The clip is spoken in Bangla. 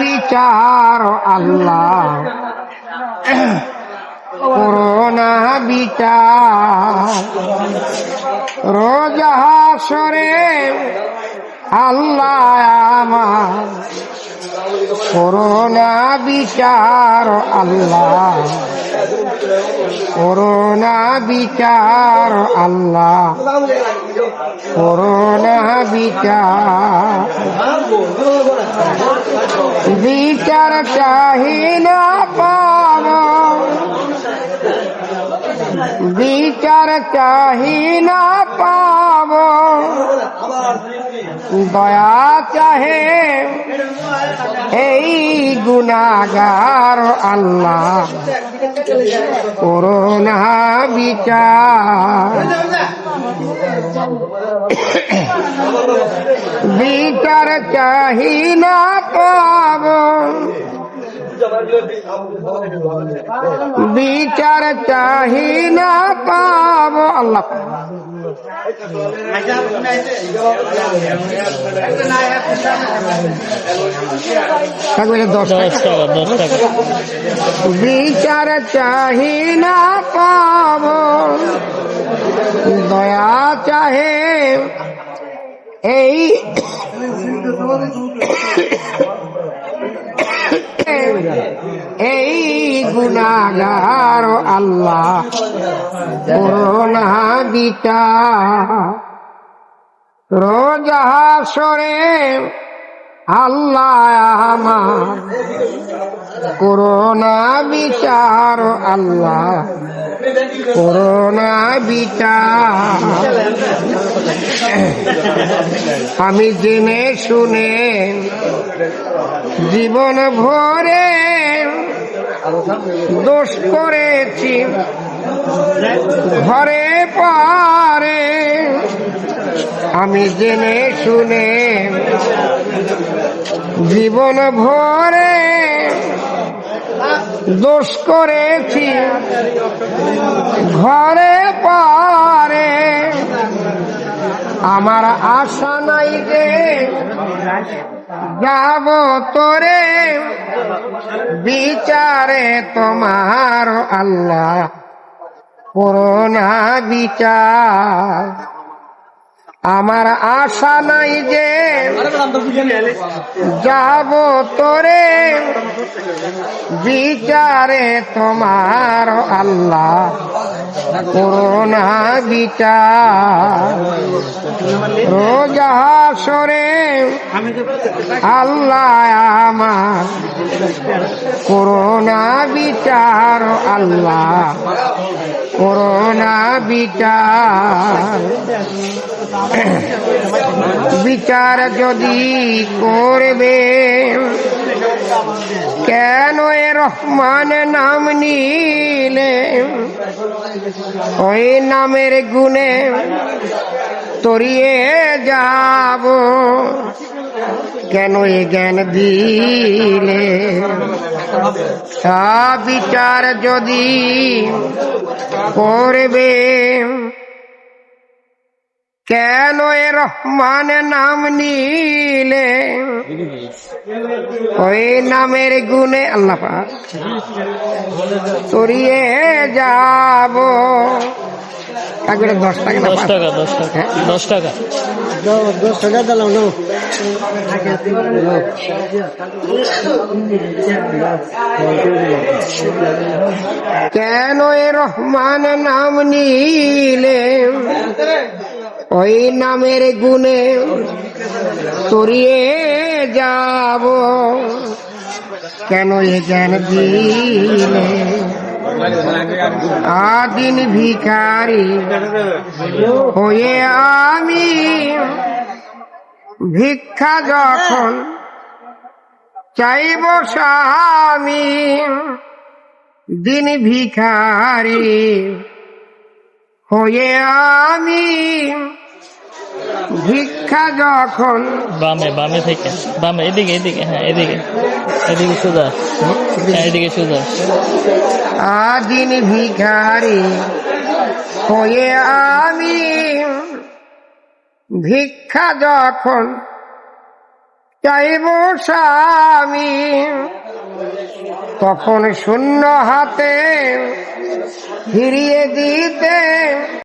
বিচার আল্লাহ। করোনা বিচার। রোজা সরে আল্লাহ করোনা বিচার আল্লাহ। করোনা বিচার আল্লাহ। করোনা বিচার। বিচার চাহি না পাব বিচার চাহি না পাব দয়া চাহে এই গুনাগার আল্লাহ। করোনা বিচার। বিচার চাহি না পাব। বিচার চাহি না পাব। আল্লাহ। বিচার চাহি না পাব দয়া চাহে এই এই গুনাগার আল্লাহ করোনা বিচার রোজা সরে আল্লাহ আমার করোনা বিচার আল্লাহ করোনা বিচার। আমি জেনে শুনে জীবন ভরে দোষ করেছি। ঘরে পারে। আমি জেনে শুনে জীবন ভরে দোষ করেছি। ঘরে পারে। আমার আশা নাই রে। যাব তোরে। বিচারে তোমার আল্লাহ করোনা বিচার। আমার আশা নাই যে যাব তোরে। বিচারে তোমার আল্লাহ করোনা বিচার। রোজা সরে আল্লাহ আমার করোনা বিচার। আল্লাহ করোনা বিচার। বিচার যদি করবে, কেন এ রহমান নাম নিলে? ওই নামের গুণে তরিয়ে যাব। কেন এ জ্ঞান দিলে? বিচার যদি করবে কেন এ রহমান নাম নিলে? ওই নামের গুণে আল্লাহ তরিয়ে যাব। একবারে দশ টাকা দশ টাকা দশ টাকা দশ টাকা দশ টাকা। দিলাম কেন এ রহমান নাম নিলে? ওই নামের গুণে তরিয়ে যাব। কেন এ জ্ঞান দিলে? আদিন ভিখারি হয়ে আমি ভিক্ষা যখন চাইব স্বামী, দিন ভিখারি হয়ে আমি ভিক্ষা যখন বামে বামে থেকে। বামে এদিকে এদিকে হ্যাঁ এদিকে। এদিকে সোজা। হ্যাঁ এদিকে সোজা। আদিন ভিখারি হয়ে আমি ভিক্ষা যখন চাইব স্বামী তখন শূন্য হাতে ফিরিয়ে দিতে